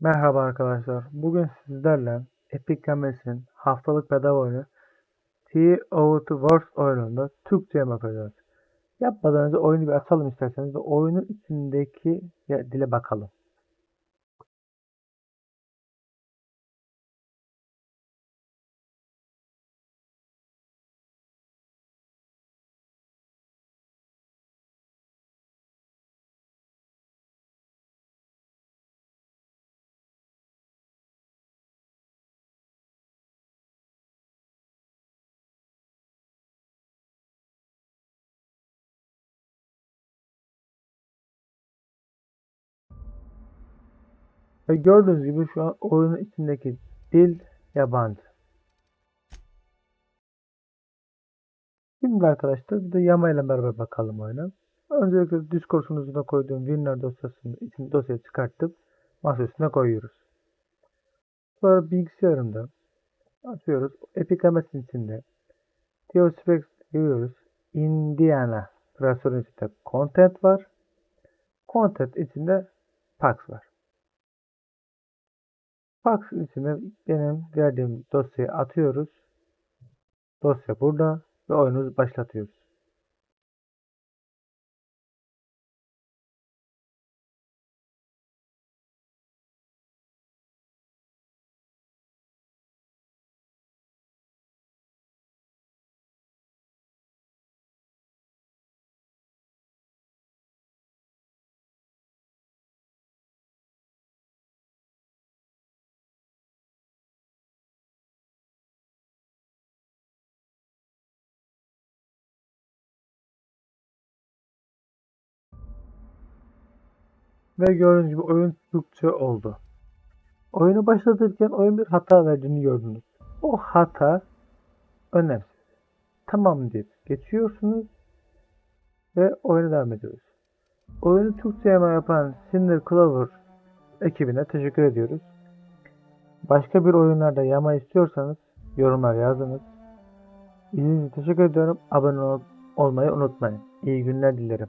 Merhaba arkadaşlar. Bugün sizlerle Epic Games'in haftalık bedava oyunu Sea of Wars oyununda Türkçe yapacağız. Yapmadan önce oyunu bir açalım isterseniz ve oyunun içindeki dile bakalım. Ve gördüğünüz gibi şu an oyunun içindeki dil yabancı. Şimdi arkadaşlar bir de Yama ile beraber bakalım oyuna. Öncelikle Discord sunucuna koyduğum Winner dosyasını için dosyayı çıkartıp masa üstüne koyuyoruz. Sonra bilgisayarımda açıyoruz. Epic Games'in içinde Theospecs giriyoruz. Indiana klasörün içinde content var. Content içinde Pax var. Pax içine benim verdiğim dosyayı atıyoruz. Dosya burada ve oyunu başlatıyoruz. Ve gördüğünüz gibi oyun Türkçe oldu. Oyunu başlatırken oyun bir hata verdiğini gördünüz. O hata önemsiz. Tamam deyip geçiyorsunuz ve oyuna devam ediyoruz. Oyunu Türkçe yama yapan Cinder Clover ekibine teşekkür ediyoruz. Başka bir oyunlarda yama istiyorsanız yorumlar yazınız. İzlediğiniz için teşekkür ediyorum. Abone ol- olmayı unutmayın. İyi günler dilerim.